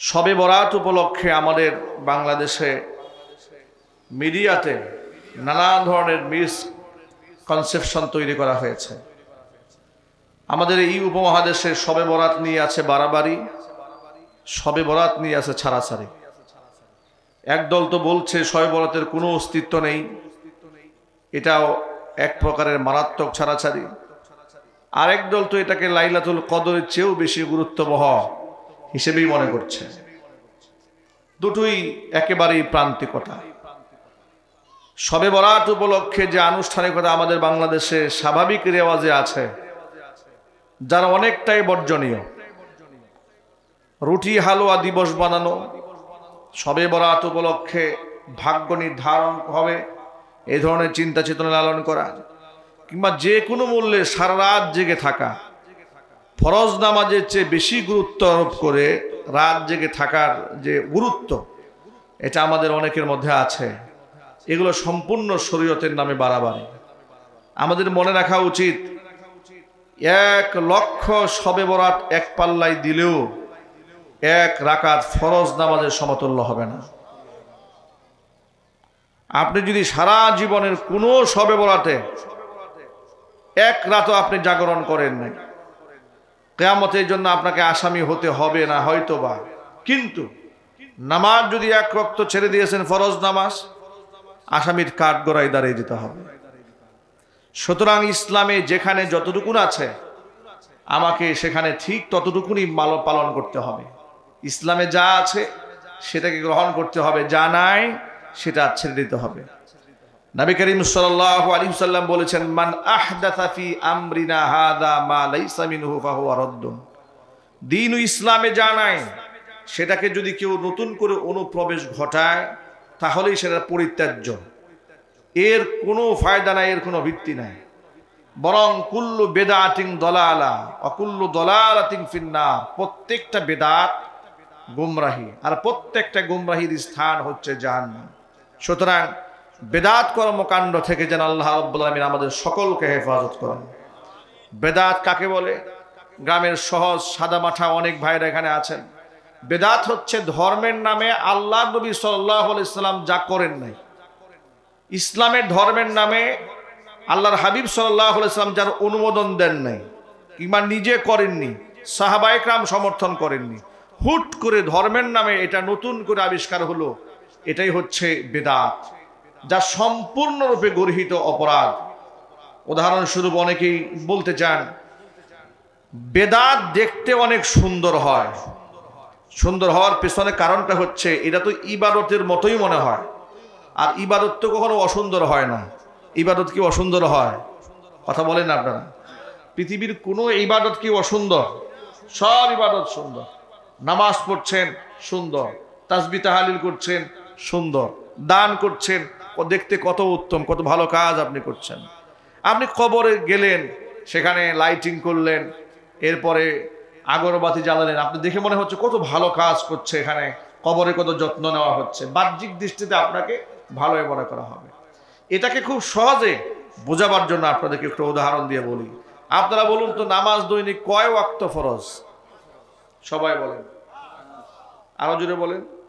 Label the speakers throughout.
Speaker 1: সবে বরাত উপলক্ষে আমাদের বাংলাদেশে মিডিয়াতে নানা ধরনের মিস কনসেপশন তৈরি করা হয়েছে। আমাদের এই উপমহাদেশে সবে বরাত নিয়ে আছে বাড়াবাড়ি, সবে বরাত নিয়ে আছে ছাড়াছাড়ি। একদল তো বলছে শবে বরাতের কোনো অস্তিত্ব নেই, এটাও এক প্রকারের মারাত্মক ছাড়াছাড়ি। আরেক দল তো এটাকে লাইলাতুল কদরের চেয়েও বেশি গুরুত্ববহ। হিসেবেই মনে করছে। দুটোই একেবারেই প্রান্তিকতা। সবে বরাত উপলক্ষে যে আনুষ্ঠানিকতা আমাদের বাংলাদেশে স্বাভাবিক রেওয়াজে আছে, যারা অনেকটাই বর্জনীয়। রুটি হালুয়া দিবস বানানো, সবে বরাত উপলক্ষে ভাগ্য নির্ধারণ হবে এই ধরনের চিন্তা চেতনা লালন করা, কিংবা যে কোনো মূল্যে সারা রাত জেগে থাকা ফরজ নামাজের চেয়ে বেশি গুরুত্ব আরোপ করে রাত জেগে থাকার যে গুরুত্ব, এটা আমাদের অনেকের মধ্যে আছে। এগুলো সম্পূর্ণ শরীয়তের নামে বাড়াবাড়ি। আমাদের মনে রাখা উচিত, এক লক্ষ সবে বরাত এক পাল্লায় দিলেও এক রাকাত ফরজ নামাজের সমতুল্য হবে না। আপনি যদি সারা জীবনের কোনো সবে বরাতে এক রাতও আপনি জাগরণ করেন নাই কেয়ামতের জন্য আপনাকে আসামি হতে হবে না হয়তো বা কিন্তু নামাজ যদি এক রক্ত ছেড়ে দিয়েছেন, ফরজ নামাজ, আসামির কাঠ গড়াই দাঁড়িয়ে যেতে হবে। সুতরাং ইসলামে যেখানে যতটুকুন আছে, আমাকে সেখানে ঠিক ততটুকুনই মাল পালন করতে হবে। ইসলামে যা আছে, সেটাকে গ্রহণ করতে হবে, যা নাই, সেটা ছেড়ে দিতে হবে। নবী করিম সাল্লাল্লাহু আলাইহি সাল্লাম বলেছেন, মান আহদাথা ফি আমরিনা হাদা মা লাইসা মিনহু ফাহুয়া রাদ্দুন। দিন ইসলামে যা নাই সেটাকে যদি কেউ নতুন করে অনুপ্রবেশ ঘটায়, তাহলেই সেটা পরিত্যাজ্য। এর কোনো ফায়দা নাই, এর কোনো ভিত্তি নাই। বরং কুল্লু বেদাতিং দলালা, অকুল্লু দলালাতিং ফিন্না প্রত্যেকটা বেদাত গুমরাহি। আর প্রত্যেকটা গুমরাহির স্থান হচ্ছে জাহান্নাম। সুতরাং বেদাত কর্মকাণ্ড থেকে যেন আল্লাহ রব্বুল আলমিন আমাদের সকলকে হেফাজত করেন। বেদাত কাকে বলে? গ্রামের সহজ সাদামাঠা অনেক ভাইরা এখানে আছেন। বেদাত হচ্ছে ধর্মের নামে আল্লাহ নবী সাল্লাহ ইসলাম যা করেন নাই। ইসলামের ধর্মের নামে আল্লাহর হাবিব সাল্লাহ ইসলাম যার অনুমোদন দেন নাই, কিংবা নিজে করেননি সাহাবাইকরাম সমর্থন করেননি, হুট করে ধর্মের নামে এটা নতুন করে আবিষ্কার হলো, এটাই হচ্ছে বেদাত। যা সম্পূর্ণরূপে গর্হিত অপরাধ। উদাহরণস্বরূপ অনেকেই বলতে চান, বেদাত দেখতে অনেক সুন্দর হয়। সুন্দর হওয়ার পেছনে কারণটা হচ্ছে, এটা তো ইবাদতের মতোই মনে হয়। আর ইবাদত তো কখনো অসুন্দর হয় না। ইবাদত কি অসুন্দর হয়? কথা বলেন আপনারা। পৃথিবীর কোনো ইবাদত কি অসুন্দর? সব ইবাদত সুন্দর। নামাজ পড়ছেন, সুন্দর। তাসবি, তাহালিল করছেন, সুন্দর। দান করছেন দেখতে কত উত্তম, কত ভালো কাজ আপনি করছেন। আপনি কবরে গেলেন, সেখানে লাইটিং করলেন, এরপরে আগরবাতি জ্বালালেন। আপনি দেখে মনে হচ্ছে কত ভালো কাজ করছে এখানে, কবরে কত যত্ন নেওয়া হচ্ছে। বাহ্যিক দৃষ্টিতে আপনাকে ভালোই মনে করা হবে। এটাকে খুব সহজে বোঝাবার জন্য আপনাদেরকে একটু উদাহরণ দিয়ে বলি। আপনারা বলুন তো, নামাজ দৈনিক কয় ওয়াক্ত ফরজ? সবাই বলেন। আরও জুড়ে বলেন।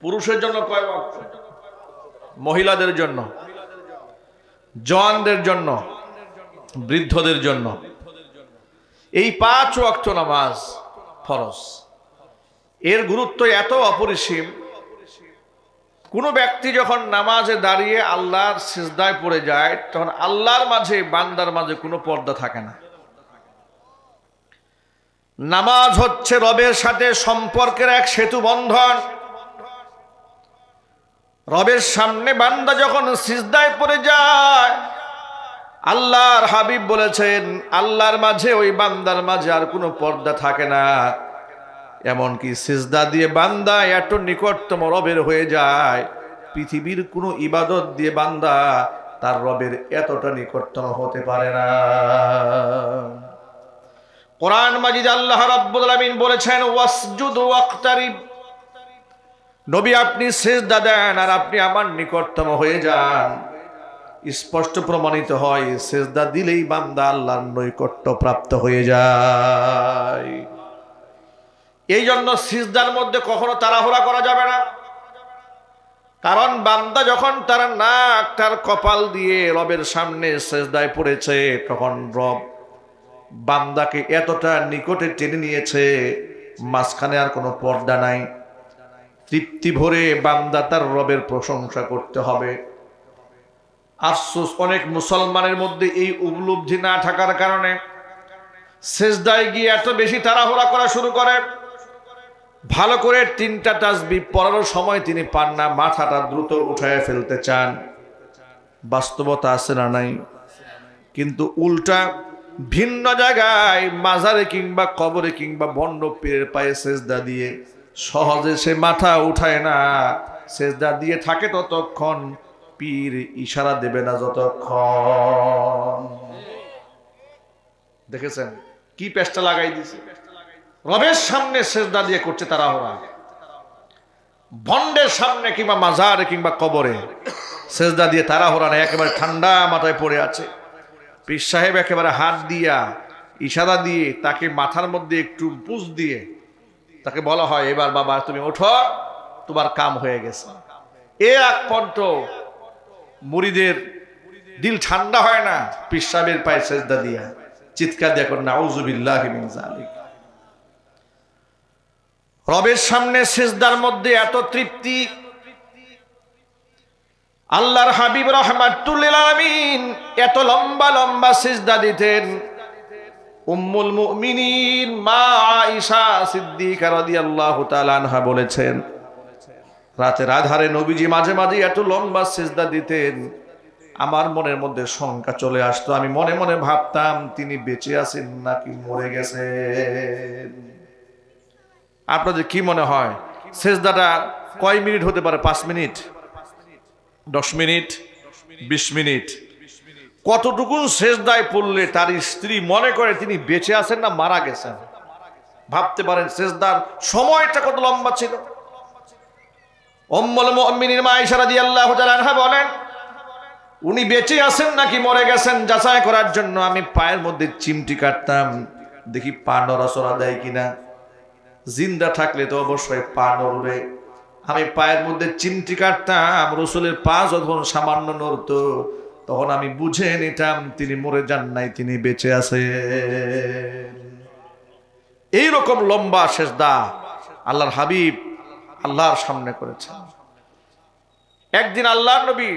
Speaker 1: পুরুষের জন্য কয় ওয়াক্ত মহিলাদের জন্য। জওয়ানদের জন্য। বৃদ্ধদের জন্য। এই পাঁচ ওয়াক্ত নামাজ ফরজ। এর গুরুত্ব এত অপরিসীম। কোনো ব্যক্তি যখন নামাজে দাঁড়িয়ে আল্লাহর সিজদায় পড়ে যায়, তখন আল্লাহর মাঝে, বান্দার মাঝে কোনো পর্দা থাকে না। নামাজ হচ্ছে রবের সাথে সম্পর্কের এক সেতু বন্ধন রবের সামনে বান্দা যখন সিজদায় পড়ে যায়, আল্লাহর হাবিব বলেছেন, আল্লাহর মাঝে, ওই বান্দার মাঝে আর কোনো পর্দা থাকে না। এমনকি সিজদা দিয়ে বান্দা এত নিকটতম রবের হয়ে যায়, পৃথিবীর কোনো ইবাদত দিয়ে বান্দা তার রবের এতটা নিকটতম হতে পারে না। কোরআন মাজিদ আল্লাহ রাব্বুল আলামিন বলেছেন, ওয়াসজুদ ওয়াক্তারিব। নবী, আপনি সেজদা দেন আর আপনি আমার নিকটতম হয়ে যান। স্পষ্ট প্রমাণিত হয়, সেজদা দিলেই বান্দা আল্লাহর নৈকট্য প্রাপ্ত হয়ে যায়। এই জন্য সিজদার মধ্যে কখনো তাড়াহুড়া করা যাবে না। কারণ বান্দা যখন তার নাক, তার কপাল দিয়ে রবের সামনে সেজদায় পড়েছে, তখন রব বান্দাকে এতটা নিকটে টেনে নিয়েছে, মাঝখানে আর কোনো পর্দা নাই। তৃপ্তি ভরে বান্দা তার রবের প্রশংসা করতে হবে। আফসোস, অনেক মুসলমানের মধ্যে এই উপলব্ধি না থাকার কারণে শেষদায় গিয়ে এত বেশি তাড়াহুড়া করা শুরু করে। ভালো করে তিনটা তাসবি পড়ানোর সময় তিনি পান না, মাথাটা দ্রুত উঠায় ফেলতে চান। বাস্তবতা আছে না নাই? কিন্তু উল্টা ভিন্ন জায়গায় মাজারে কিংবা কবরে কিংবা বন্ড পীরের পায়ে সেজদা দিয়ে সহজে সে মাথা উঠায় না। সেজদা দিয়ে থাকে ততক্ষণ, পীর ইশারা দেবে না যতক্ষণ। দেখেছেন? কি পেস্টা লাগাই দিছে? রবের সামনে সেজদা দিয়ে করছে তারা ওরা ভন্ডের সামনে কিংবা মাজারে কিংবা কবরে সেজদা দিয়ে তারা হোরা না একেবারে ঠান্ডা মাথায় পড়ে আছে। পীর সাহেব একেবারে হাত দিয়া ইশারা দিয়ে তাকে মাথার মধ্যে একটু পুষ দিয়ে তাকে বলা হয়, এবার বাবা, তুমি ওঠো, তোমার কাম হয়ে গেছে। এ এক পর্যন্ত মুড়িদের দিল ঠান্ডা হয় না, পীর সাহেবের পায়ে সেজদা দিয়া চিৎকার করেন নাউজুবিল্লাহ রবের সামনে সেজদার মধ্যে এত তৃপ্তি। আল্লাহর হাবিব আমিন এত লম্বা লম্বা সিজদা দিতেন। উম্মুল মুমিনিন মা আয়েশা সিদ্দিকা রাদিয়াল্লাহু তাআলা আনহা বলেছেন, রাতের আধারে নবীজি মাঝে মাঝে এত লম্বা সিজদা দিতেন, আমার মনের মধ্যে শঙ্কা চলে আসতো। আমি মনে মনে ভাবতাম, তিনি বেঁচে আছেন নাকি মরে গেছেন। আপনাদের কি মনে হয়, সেজদাটা কয় মিনিট হতে পারে? পাঁচ মিনিট? দশ মিনিট? বিশ মিনিট? কতটুকু সেজদায় পড়লে তার স্ত্রী মনে করে তিনি বেঁচে আছেন না মারা গেছেন? ভাবতে পারেন সেজদার সময়টা কত লম্বা ছিল? বলেন, উনি বেঁচে আছেন নাকি মরে গেছেন যাচাই করার জন্য আমি পায়ের মধ্যে চিমটি কাটতাম। দেখি পা নড়াচড়া দেয় কিনা। জিন্দা থাকলে তো অবশ্যই পা নড়বে। আমি পায়ের মধ্যে চিমটি কাটতাম, রসুলের পা যখন সামান্য নড়তো তখন আমি বুঝে নিতাম তিনি মরে যান নাই, তিনি বেঁচে আছে এইরকম লম্বা শেষদা আল্লাহর হাবিব আল্লাহর সামনে করেছেন। একদিন আল্লাহর নবী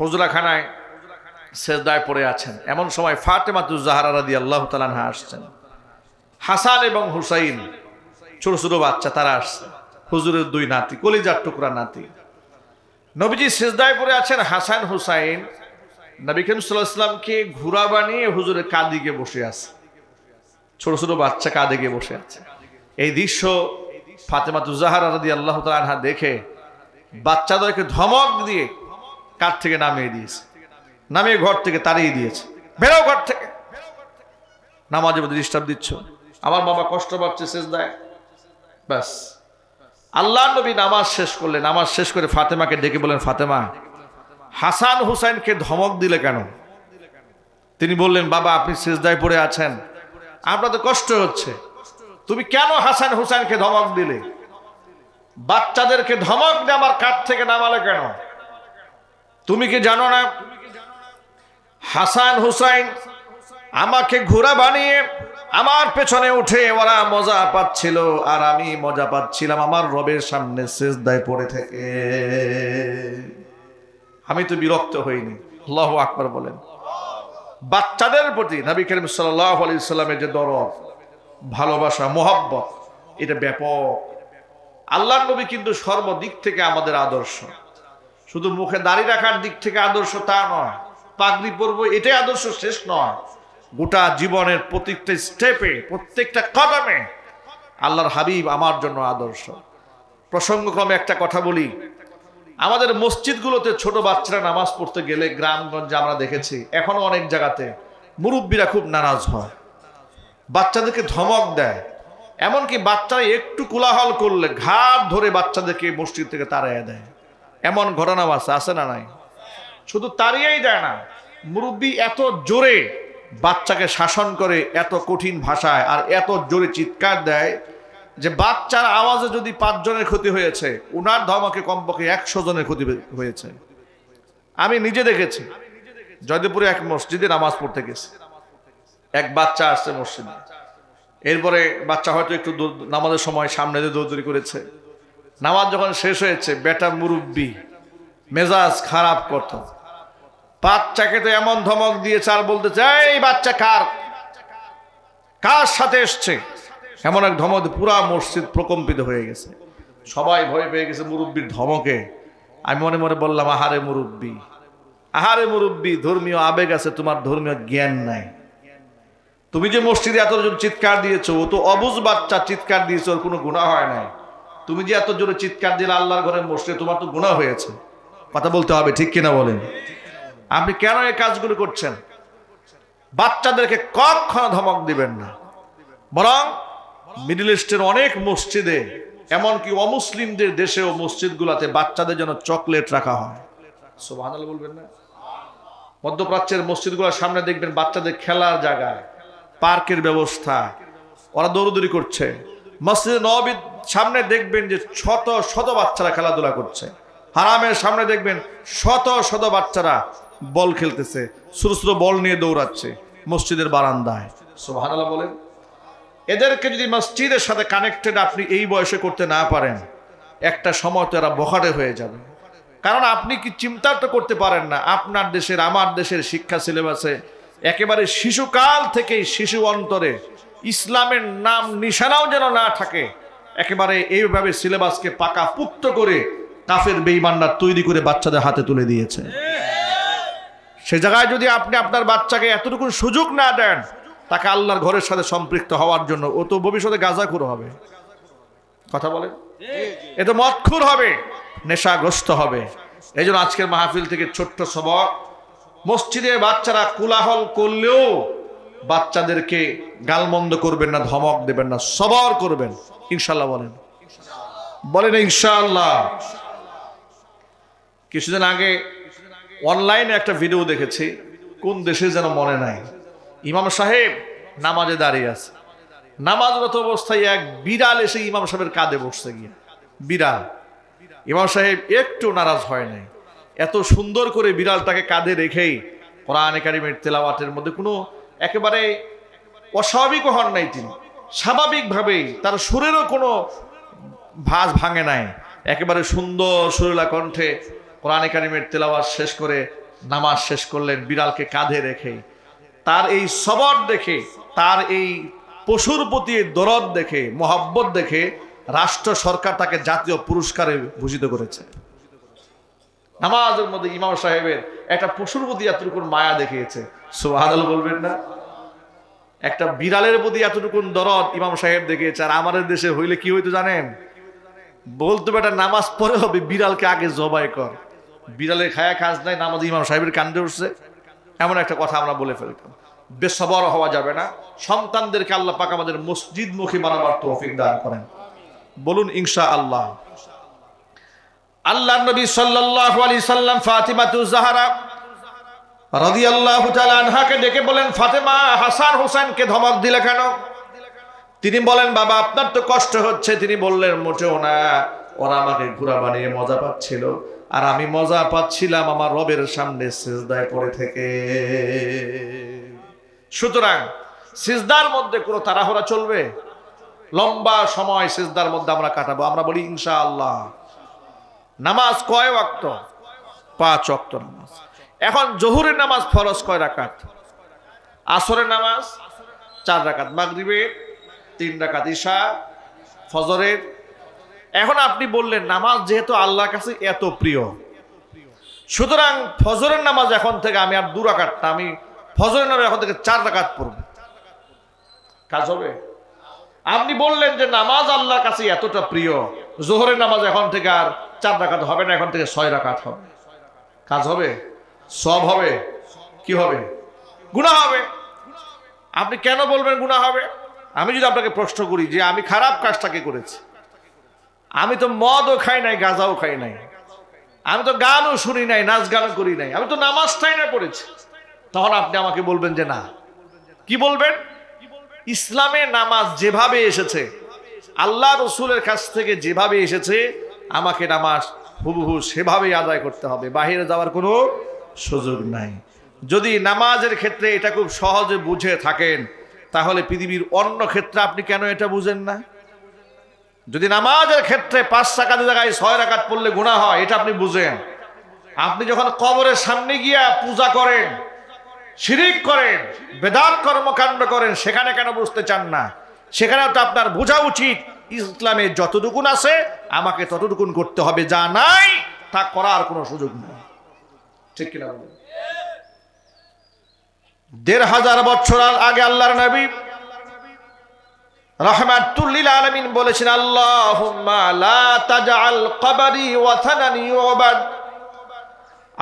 Speaker 1: হুজরাখানায় সেজদায় পড়ে আছেন। এমন সময় ফাতেমাতু জাহারা রাদি আল্লাহ তালানহা আসছেন। হাসান এবং হুসাইন, ছোট ছোট বাচ্চা, তারা আসছে। হুজুরের দুই নাতি, কলিজার টুকরা নাতি। নবীজি সেজদায় পড়ে আছেন, হাসান, হুসাইন নবী করিম সাল্লাহ ইসলামকে ঘোড়া বানিয়ে হুজুরের কাঁদিকে বসে আছে। ছোট ছোট বাচ্চা কাঁদে গিয়ে বসে আছে। এই দৃশ্য ফাতেমা তুজাহার রাদি আল্লাহ আনহা দেখে বাচ্চাদেরকে ধমক দিয়ে কাঠ থেকে নামিয়ে দিয়েছে। নামিয়ে ঘর থেকে তাড়িয়ে দিয়েছে। বেরো ঘর থেকে। নামাজে মধ্যে ডিস্টার্ব দিচ্ছ। আমার বাবা কষ্ট পাচ্ছে শেষ দেয় ব্যাস। আল্লাহ নবী নামাজ শেষ করলেন। নামাজ শেষ করে ফাতেমাকে ডেকে বলেন ফাতেমা হাসান হুসাইনকে ধমক দিলে কেন? তিনি বললেন, বাবা, আপনি সেজদায় পড়ে আছেন। আপনাদের কষ্ট হচ্ছে। তুমি কেন হাসান হুসাইনকে ধমক দিলে? বাচ্চাদেরকে ধমক আমার কাঠ থেকে নামালে কেন? তুমি কি জানো না? হাসান হুসাইন আমাকে ঘোড়া বানিয়ে আমার পেছনে উঠে ওরা মজা পাচ্ছিল আর আমি মজা পাচ্ছিলাম আমার রবের সামনে সেজদায় পড়ে থেকে। আমি তো বিরক্ত হইনি। আল্লাহ আকবর বলেন। বাচ্চাদের প্রতি নবী করিম সাল্লামের যে দরদ, ভালোবাসা, মোহাব্বত, এটা ব্যাপক। আল্লাহ নবী কিন্তু সর্বদিক থেকে আমাদের আদর্শ। শুধু মুখে দাড়ি রাখার দিক থেকে আদর্শ তা নয়, পাগড়ি পরবো এটাই আদর্শ শেষ নয়। গোটা জীবনের প্রত্যেকটা স্টেপে প্রত্যেকটা কদমে আল্লাহর হাবিব আমার জন্য আদর্শ। প্রসঙ্গক্রমে একটা কথা বলি। আমাদের মসজিদগুলোতে ছোট বাচ্চারা নামাজ পড়তে গেলে গ্রামগঞ্জে আমরা দেখেছি, এখনও অনেক জায়গাতে মুরব্বীরা খুব নারাজ হয়। বাচ্চাদেরকে ধমক দেয়। এমনকি বাচ্চারা একটু কোলাহল করলে ঘাট ধরে বাচ্চাদেরকে মসজিদ থেকে তাড়াইয়া দেয়। এমন ঘটনাও আছে আছে না নাই? শুধু তাড়িয়েই দেয় না, মুরব্বী এত জোরে বাচ্চাকে শাসন করে, এত কঠিন ভাষায়, আর এত জোরে চিৎকার দেয় যে বাচ্চার আওয়াজে যদি পাঁচজনের ক্ষতি হয়েছে, উনার ধর্মকে কমপক্ষে একশো জনের ক্ষতি হয়েছে। আমি নিজে দেখেছি, জয়দেবপুরে এক মসজিদে নামাজ পড়তে গেছি। এক বাচ্চা আসছে মসজিদে। এরপরে বাচ্চা হয়তো একটু নামাজের সময় সামনে দিয়ে দৌড়দৌড়ি করেছে। নামাজ যখন শেষ হয়েছে, বেটা মুরব্বি, মেজাজ খারাপ করত বাচ্চাকে তো এমন ধমক দিয়েছে আর বলতেছে, এই বাচ্চা কার? কার সাথে এসছে? এমন এক ধমক পুরা মসজিদ প্রকম্পিত হয়ে গেছে। সবাই ভয় পেয়ে গেছে মুরব্বির ধমকে। আমি মনে মনে বললাম, আহারে মুরব্বী আহারে মুরব্বী, ধর্মীয় আবেগ আছে, তোমার ধর্মীয় জ্ঞান নাই। তুমি যে মসজিদে এত জোর চিৎকার দিয়েছ, ও তো অবুজ বাচ্চা, চিৎকার দিয়েছ, ওর কোনো গুণা হয় নাই। তুমি যে এত জোরে চিৎকার দিলে আল্লাহর ঘরের মসজিদে, তোমার তো গুণা হয়েছে। কথা বলতে হবে, ঠিক কিনা বলেন? আপনি কেন এই কাজগুলো করছেন? বাচ্চাদেরকে কখনো ধমক দিবেন না। বরং মিডল ইস্টের অনেক মসজিদে এমনকি অমুসলিমদের দেশেও মসজিদগুলোতে বাচ্চাদের জন্য চকলেট রাখা হয়। সোভানাল বলবেন না? মধ্যপ্রাচ্যের মসজিদগুলোর সামনে দেখবেন বাচ্চাদের খেলার জায়গায় পার্কের ব্যবস্থা ওরা দৌড়দৌড়ি করছে। মসজিদে নবীর সামনে দেখবেন যে শত শত বাচ্চারা খেলাধুলা করছে। হারামের সামনে দেখবেন শত শত বাচ্চারা বল খেলতেছে ছোট ছোট বল নিয়ে দৌড়াচ্ছে মসজিদের বারান্দায়। সোহানাল্লাহ বলেন। এদেরকে যদি মসজিদের সাথে কানেক্টেড আপনি এই বয়সে করতে না পারেন, একটা সময় তো এরা বখাটে হয়ে যাবে। কারণ আপনি কি চিন্তা তো করতে পারেন না, আপনার দেশের, আমার দেশের শিক্ষা সিলেবাসে একেবারে শিশুকাল থেকেই শিশু অন্তরে ইসলামের নাম নিশানাও যেন না থাকে, একেবারে এইভাবে সিলেবাসকে পাকা পুক্ত করে কাফের বেইমানরা তৈরি করে বাচ্চাদের হাতে তুলে দিয়েছে। সে জায়গায় যদি আপনি আপনার বাচ্চাকে এতটুকু সুযোগ না দেন তাকে আল্লাহর ঘরের সাথে সম্পৃক্ত হওয়ার জন্য। ও তো ভবিষ্যতে গাঁজাখুর হবে। কথা বলেন? এ তো মৎখুর হবে, নেশাগ্রস্ত হবে। এই জন্য আজকের মাহফিল থেকে ছোট্ট সবক, মসজিদে বাচ্চারা কোলাহল করলেও বাচ্চাদেরকে গালমন্দ করবেন না, ধমক দেবেন না, সবর করবেন। ইনশাল্লাহ বলেন। বলেন ইনশাআল্লাহ কিছুদিন আগে অনলাইনে একটা ভিডিও দেখেছি, কোন দেশে যেন মনে নাই। ইমাম সাহেব নামাজে দাঁড়িয়ে আছে। নামাজরত অবস্থায় এক বিড়াল এসে ইমাম সাহেবের কাঁধে বসতে গিয়ে। বিড়াল। ইমাম সাহেব একটু নারাজ হয় নাই। এত সুন্দর করে বিড়ালটাকে কাঁধে রেখেই কোরআন কারিমের তেলাওয়াতের মধ্যে কোনো একেবারে অস্বাভাবিক হন নাই তিনি। স্বাভাবিকভাবেই তার সুরেরও কোনো ভাঁজ ভাঙে নাই। একেবারে সুন্দর সুরেলা কণ্ঠে কোরআন কারিমের তেলাওয়াত শেষ করে নামাজ শেষ করলেন বিড়ালকে কাঁধে রেখে তার এই সবর দেখে, তার এই পশুর প্রতি দরদ দেখে, মোহাব্বত দেখে রাষ্ট্র সরকার তাকে জাতীয় পুরস্কারে ভূষিত করেছে। নামাজের মধ্যে ইমাম সাহেবের একটা পশুর প্রতি এতটুকু মায়া দেখিয়েছে। সোহাদাল বলবেন না? একটা বিড়ালের প্রতি এতটুকু দরদ ইমাম সাহেব দেখিয়েছে। আর আমাদের দেশে হইলে কি হইতো জানেন? বলতো বেটা, নামাজ পরে হবে, বিড়ালকে আগে জবাই কর। বিড়ালের খায়া কাজ নাই, নামাজ ইমাম সাহেবের কান্দে উঠছে। এমন একটা কথা আমরা বলে ফেলতাম। বেসবর হওয়া যাবে না। সন্তানদেরকে আল্লাহ পাক আমাদের মসজিদ মুখী বানাবার তৌফিক দান করেন। বলুন ইনশা আল্লাহ আল্লাহ নবী সাল্লাল্লাহু আলাইহি সাল্লাম ফাতিমাতু জাহরা রাদিয়াল্লাহু তাআলা আনহাকে ডেকে বলেন, ফাতেমা হাসান হোসেনকে ধমক দিলে কেন? তিনি বলেন, বাবা, আপনার তো কষ্ট হচ্ছে। তিনি বললেন, মোটেও না। ওরা আমাকে ঘোরা বানিয়ে মজা পাচ্ছিল। আর আমি মজা পাচ্ছিলাম আমার রবের সামনে সিজদায় পড়ে থেকে। সুতরাং সিজদার মধ্যে কোনো তাড়াহুড়া চলবে? লম্বা সময় সিজদার মধ্যে আমরা কাটাবো। আমরা বলি ইনশা আল্লাহ নামাজ কয় ওয়াক্ত? পাঁচ ওয়াক্ত নামাজ। এখন জহুরের নামাজ ফরজ কয় রাকাত? আসরের নামাজ চার রাকাত। মাগরিবের তিন রাকাত। ঈশা, ফজরের এখন আপনি বললেন, নামাজ যেহেতু আল্লাহর কাছে এত প্রিয়, সুতরাং ফজরের নামাজ এখন থেকে আমি আর দু রাকাত না, আমি ফজরের নামাজ এখন থেকে চার রাকাত পড়ব। কাজ হবে? আপনি বললেন যে, নামাজ আল্লাহর কাছে এতটা প্রিয়, জোহরের নামাজ এখন থেকে আর চার রাকাত হবে না, এখন থেকে ছয় রাকাত হবে। কাজ হবে? সব হবে? কি হবে? গুণা হবে। আপনি কেন বলবেন গুণা হবে? আমি যদি আপনাকে প্রশ্ন করি যে, আমি খারাপ কাজটাকে করেছি আমি তো মদও খাই নাই, গাঁজাও খাই নাই। আমি তো গানও শুনি নাই, নাচ গানও করি নাই। আমি তো নামাজটাই না পড়েছি। তখন আপনি আমাকে বলবেন যে না। কি বলবেন? ইসলামে নামাজ যেভাবে এসেছে, আল্লাহ রসুলের কাছ থেকে যেভাবে এসেছে, আমাকে নামাজ হুবহু সেভাবেই আদায় করতে হবে। বাহিরে যাওয়ার কোনো সুযোগ নাই। যদি নামাজের ক্ষেত্রে এটা খুব সহজে বুঝে থাকেন, তাহলে পৃথিবীর অন্য ক্ষেত্রে আপনি কেন এটা বুঝেন না? যদি নামাজের ক্ষেত্রে পাঁচ টাকাতে জায়গায় ছয় রাকাত পড়লে গুণা হয়, এটা আপনি বুঝেন। আপনি যখন কবরের সামনে গিয়া পূজা করেন, শিরিক করেন, বেদাত কর্মকাণ্ড করেন, সেখানে কেন বুঝতে চান না? সেখানে তো আপনার বোঝা উচিত, ইসলামে যতটুকুন আছে, আমাকে ততটুকুন করতে হবে, যা নাই, তা করার কোনো সুযোগ নেই। ঠিক কিনা দেড় হাজার বছর আগে আল্লাহর নবী রহমাতুল্লিল আলমিন বলেছেন ইউবাদ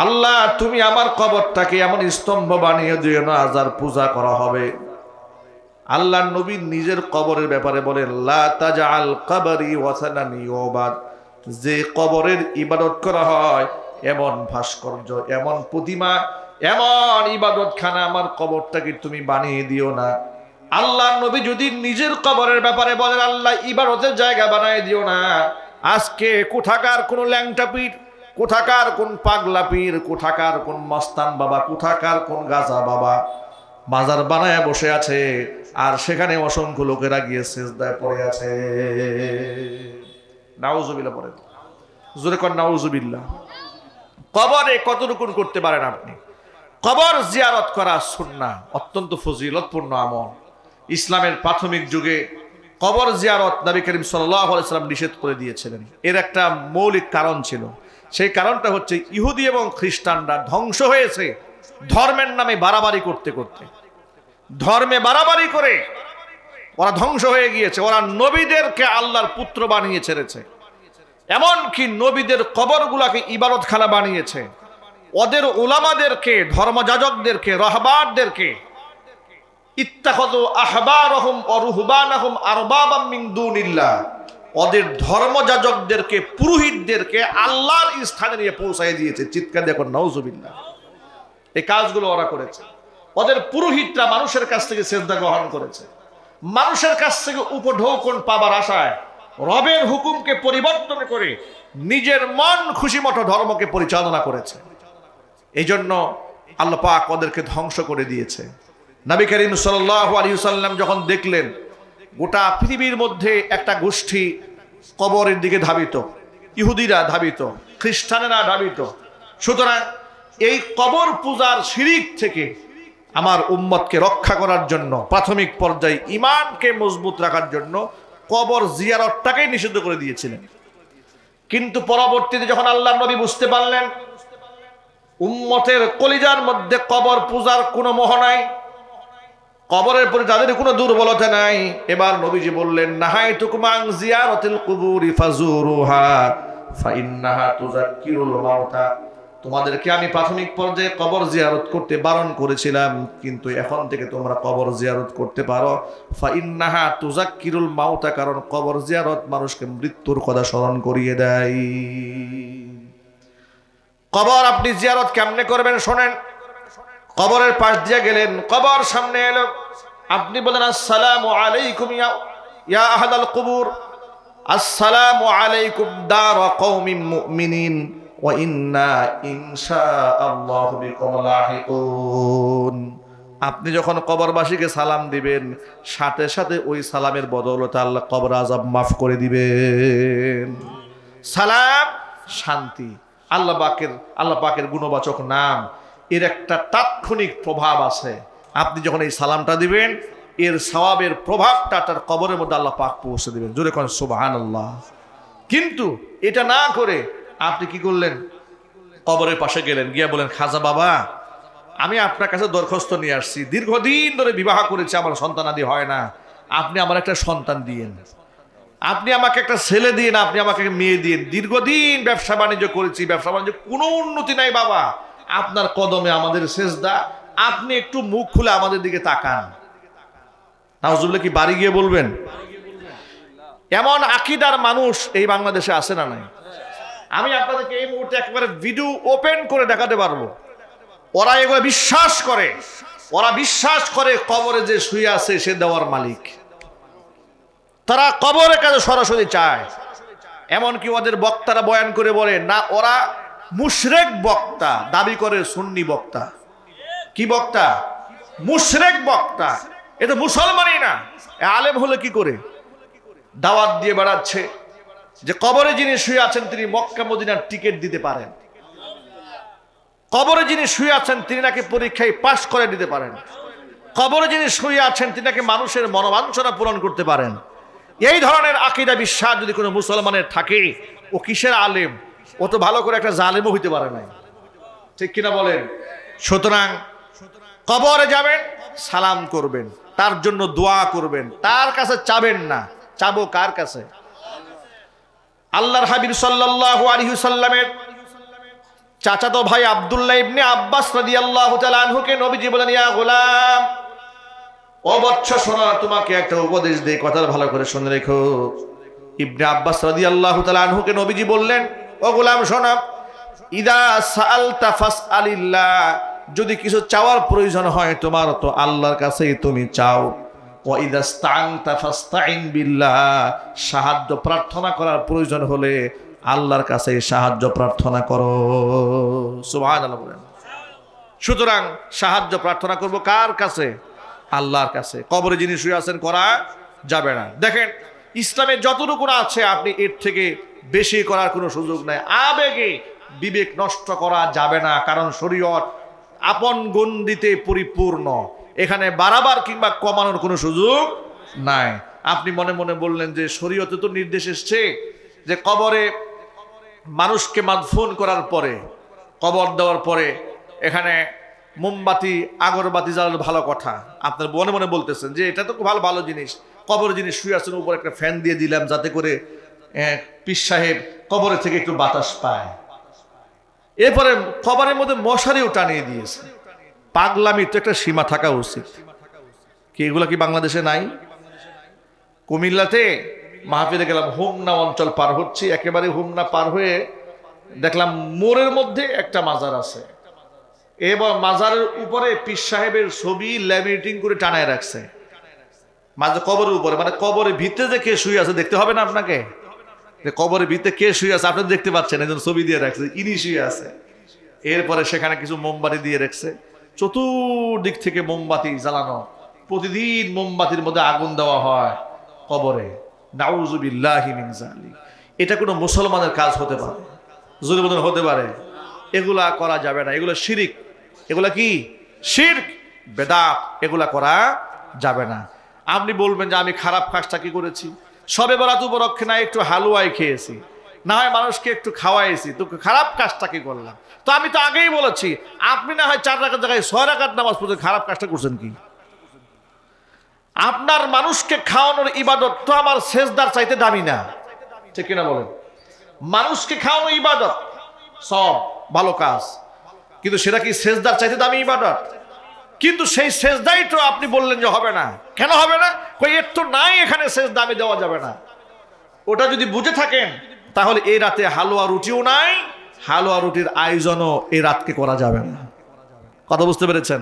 Speaker 1: আল্লাহ, তুমি আমার কবরটাকে এমন স্তম্ভ বানিয়ে দিও না আজার পূজা করা হবে। আল্লাহ নবী নিজের কবরের ব্যাপারে বলেন, লা তাজআল কবরি ওয়াথানান ইউবাদ যে কবরের ইবাদত করা হয়, এমন ভাস্কর্য, এমন প্রতিমা, এমন ইবাদতখানা আমার কবরটাকে তুমি বানিয়ে দিও না। আল্লাহ নবী যদি নিজের কবরের ব্যাপারে বলেন, আল্লাহ ইবাদতের জায়গা বানায় দিও না। আজকে কোথাকার কোন ল্যাংটা পীর, কোথাকার কোন পাগলা পীর, কোথাকার কোন মস্তান বাবা, কোথাকার কোন গাজা বাবা মাজার বানায় বসে আছে আর সেখানে অসংখ্য লোকেরা গিয়ে সেজদায় পড়ে আছে। নাউজুবিল্লাহ পড়ে জোরে কর, নাউজুবিল্লাহ। কবরে কতটুকুন করতে পারেন আপনি? কবর জিয়ারত করা সুন্না অত্যন্ত ফজিলতপূর্ণ আমল। ইসলামের প্রাথমিক যুগে কবর জিয়ারত নবী করিম সাল্লাম নিষেধ করে দিয়েছিলেন। এর একটা মৌলিক কারণ ছিল। সেই কারণটা হচ্ছে ইহুদি এবং খ্রিস্টানরা ধ্বংস হয়েছে ধর্মের নামে বাড়াবাড়ি করতে করতে। ধর্মে বাড়াবাড়ি করে ওরা ধ্বংস হয়ে গিয়েছে। ওরা নবীদেরকে আল্লাহর পুত্র বানিয়ে ছেড়েছে। এমনকি নবীদের কবরগুলাকে ইবাদতখানা বানিয়েছে। ওদের ওলামাদেরকে ধর্মযাজকদেরকে, রহবারদেরকে ইত্তাখাযু আহবারহুম ওয়া রুহবানাহুম আরবাবাম মিন দুনিল্লাহ। ওদের ধর্মযাজকদেরকে, পুরোহিতদেরকে আল্লাহর স্থানে নিয়ে পৌঁছায় দিয়েছে। চিৎকার দেখো নাউজুবিল্লাহ। এই কাজগুলো ওরা করেছে। ওদের পুরোহিতরা মানুষের কাছ থেকে শ্রদ্ধা গ্রহণ করেছে। মানুষের কাছ থেকে উপঢৌকন পাবার আশায় রবের হুকুমকে পরিবর্তন করে নিজের মন খুশি মতো ধর্মকে পরিচালনা করেছে। এই জন্য আল্লাপাক ওদেরকে ধ্বংস করে দিয়েছে। নবী করিম সাল্লাহ আলী সাল্লাম যখন দেখলেন, গোটা পৃথিবীর মধ্যে একটা গোষ্ঠী কবরের দিকে ধাবিত, ইহুদিরা ধাবিত, খ্রিস্টানেরা ধাবিত, সুতরাং এই কবর পূজার শিরিক থেকে আমার উম্মতকে রক্ষা করার জন্য, প্রাথমিক পর্যায়ে ইমানকে মজবুত রাখার জন্য কবর জিয়ারতটাকেই নিষিদ্ধ করে দিয়েছিলেন। কিন্তু পরবর্তীতে যখন আল্লাহ নবী বুঝতে পারলেন, উম্মতের কলিজার মধ্যে কবর পূজার কোনো মোহ নাই কবরের পরে তাদের কোনো দুর্বলতা নাই। এবার নবীজি বললেন নাহাই তুকমাং জিয়ারতিল কুবুরি ফাজুরুহা, ফাইন্নাহা তুজাক্কিরুল মাউতা। তোমাদেরকে আমি প্রাথমিক পর্যায়ে কবর জিয়ারত করতে বারণ করেছিলাম, কিন্তু এখন থেকে তোমরা কবর জিয়ারত করতে পারো। ফাইন্নাহা তুজাক্কিরুল মাউতা, কারণ কবর জিয়ারত মানুষকে মৃত্যুর কথা স্মরণ করিয়ে দেয়। কবর আপনি জিয়ারত কেমনে করবেন শোনেন। কবরের পাশ দিয়ে গেলেন। কবর সামনে এলো। আপনি বলেন, আসসালামু আলাইকুম ইয়া আহলাল কুবুর। আসসালামু আলাইকুম দার কওমিন মুমিনিন আপনি যখন কবরবাসীকে সালাম দিবেন, সাথে সাথে ওই সালামের বদৌলতে আল্লাহ কবর আজাব মাফ করে দিবেন। সালাম, শান্তি। আল্লাহ পাকের আল্লাহ পাকের গুণবাচক নাম। এর একটা তাৎক্ষণিক প্রভাব আছে। আপনি যখন এই সালামটা দিবেন, এর সওয়াবের প্রভাবটা তার কবরের মধ্যে আল্লাহ পাক পৌঁছে দেবেন। জোরে কোন সুবাহান আল্লাহ কিন্তু এটা না করে আপনি কি করলেন? কবরের পাশে গেলেন, গিয়া বলেন খাজা বাবা, আমি আপনার কাছে দরখাস্ত নিয়ে আসছি। দীর্ঘদিন ধরে বিবাহ করেছি, আমার সন্তানাদি হয় না। আপনি আমার একটা সন্তান দিয়েন। আপনি আমাকে একটা ছেলে দিন আপনি আমাকে মেয়ে দিন দীর্ঘদিন ব্যবসা বাণিজ্য করেছি, ব্যবসা বাণিজ্য কোনো উন্নতি নাই বাবা। আপনার কদমে আমাদের শেষদা আপনি একটু মুখ খুলে আমাদের দিকে তাকান। নাজুবুল্লাহ কি বাড়ি গিয়ে বলবেন? এমন আকিদার মানুষ এই বাংলাদেশে আসে না নাই? আমি আপনাদেরকে এই মুহূর্তে একেবারে ভিডিও ওপেন করে দেখাতে পারব। ওরা এগুলো বিশ্বাস করে। ওরা বিশ্বাস করে কবরে যে শুয়ে আছে, সে দেওয়ার মালিক। তারা কবরের কাছে সরাসরি চায়। এমনকি ওদের বক্তারা বয়ান করে বলে, না, ওরা মুশরেক বক্তা দাবি করে সুন্নি বক্তা। কি বক্তা? মুশরেক বক্তা। এ তো মুসলমানই না। আলেম হলে কি করে? দাওয়াত দিয়ে বেড়াচ্ছে। যে কবরে যিনি শুয়ে আছেন, তিনি মক্কা মদিনার টিকিট দিতে পারেন। কবরে যিনি শুয়ে আছেন, তিনি নাকি পরীক্ষায় পাশ করে দিতে পারেন। কবরে যিনি শুয়ে আছেন, তিনি নাকি মানুষের মনোবাঞ্ছনা পূরণ করতে পারেন। এই ধরনের আকিদা বিশ্বাস যদি কোনো মুসলমানের থাকে, ও কিসের আলেম? ও তো ভালো করে একটা জালেমও হইতে পারে নাই। ঠিক কিনা বলেন? সুতরাং কবরে যাবেন, সালাম করবেন, তার জন্য দোয়া করবেন। তার কাছে চাবেন না, চাবো কার কাছে? আল্লাহর হাবিব আলাইহি সাল্লামের চাচাতো ভাই আব্দুল্লাহ ইবনে আব্বাস রাদিয়াল্লাহু তাআলা আনহুকে নবীজি বলেন, ইয়া গোলাম, ও বচ্চ শোনো তোমাকে একটা উপদেশ দেই, কথাটা ভালো করে শুনে রেখো। ইবনে আব্বাস রাদিয়াল্লাহু তাআলা আনহুকে নবীজি বললেন ও গোলাম, শোনো। ইদা সাআলতা ফাসআলিল্লাহ, যদি কিছু চাওয়ার প্রয়োজন হয় তোমার, তো আল্লাহর কাছেই তুমি চাও। সাহায্য প্রার্থনা করার প্রয়োজন হলে আল্লাহর কাছে সাহায্য প্রার্থনা করো। বলেন। সুতরাং সাহায্য প্রার্থনা করব কার কাছে? আল্লাহর কাছে। কবরে যিনি শুয়ে আছেন, করা যাবে না। দেখেন, ইসলামে যতটুকু আছে আপনি এর থেকে বেশি করার কোনো সুযোগ নাই। আবেগে বিবেক নষ্ট করা যাবে না, কারণ শরীয়ত আপন গণ্ডিতে পরিপূর্ণ। এখানে বাড়াবার কিংবা কমানোর কোনো সুযোগ নাই। আপনি মনে মনে বললেন যে শরীয়তে তো নির্দেশ এসছে যে কবরে মানুষকে মাদফুন করার পরে, কবর দেওয়ার পরে এখানে মোমবাতি, আগরবাতি জ্বালানো ভালো কথা। আপনার মনে মনে বলতেছেন যে এটা তো ভালো ভালো জিনিস। কবর জিনিস শুয়ে আছেন, উপরে একটা ফ্যান দিয়ে দিলাম যাতে করে পীর সাহেব কবরে থেকে একটু বাতাস পায়। এরপরে কবরের মধ্যে মশারিও টানিয়ে দিয়েছে। পাগলামি তো একটা সীমা থাকা উচিত। কি, এগুলো কি বাংলাদেশে নাই? কুমিল্লাতে মাহফিলে গেলাম, হুমনা অঞ্চল পার হচ্ছি, একেবারে হুমনা পার হয়ে দেখলাম মোড়ের মধ্যে একটা মাজার আছে। এবং মাজারের উপরে পীর সাহেবের ছবি ল্যামিনেটিং করে টানায় রাখছে। মাঝে কবরের উপরে মানে কবরের ভিতরে যে কে শুয়ে আছে দেখতে হবে না আপনাকে? যে কবরের ভিতরে কে শুয়ে আছে? আপনি দেখতে পাচ্ছেন, একজন ছবি দিয়ে রাখছে, ইনি শুয়ে আছে। এরপরে সেখানে কিছু মোমবাতি দিয়ে রাখছে। চতুর্দিক থেকে মোমবাতি জ্বালানো। প্রতিদিন মোমবাতির মধ্যে আগুন দেওয়া হয় কবরে। এটা কোনো মুসলমানের কাজ হতে পারে। বদন হতে পারে। এগুলা করা যাবে না। এগুলো শিরিক। এগুলা কি? শিরক। বেদাত। এগুলা করা যাবে না। আপনি বলবেন যে আমি খারাপ কাজটা কি করেছি? সবে বরাত উপলক্ষে না একটু হালুয়াই খেয়েছি, না হয় মানুষকে একটু খাওয়াইছি তো খারাপ কাজটা কি করলাম? তো আমি তো আগেই বলেছি, আপনি না হয় চার রাখার জায়গায় ছয় রাখার নামাজ পড়তে খারাপ কাজটা করছেন কি? আপনার মানুষকে খাওয়ানোর ইবাদত তো আমার শেষদার চাইতে দামি না। ঠিক কিনা বলেন? মানুষকে খাওয়ানো ইবাদত, সব ভালো কাজ। কিন্তু সেটা কি শেষদার চাইতে দামি ইবাদত? কিন্তু সেই শেষদাই তো আপনি বললেন যে হবে না। কেন হবে না? কই, এর তো নাই এখানে শেষ দামে দেওয়া যাবে না। ওটা যদি বুঝে থাকেন, তাহলে এই রাতে হালুয়া রুটিও নাই, হালুয়া রুটির আয়োজনও এই রাতকে করা যাবে না। কথা বুঝতে পেরেছেন?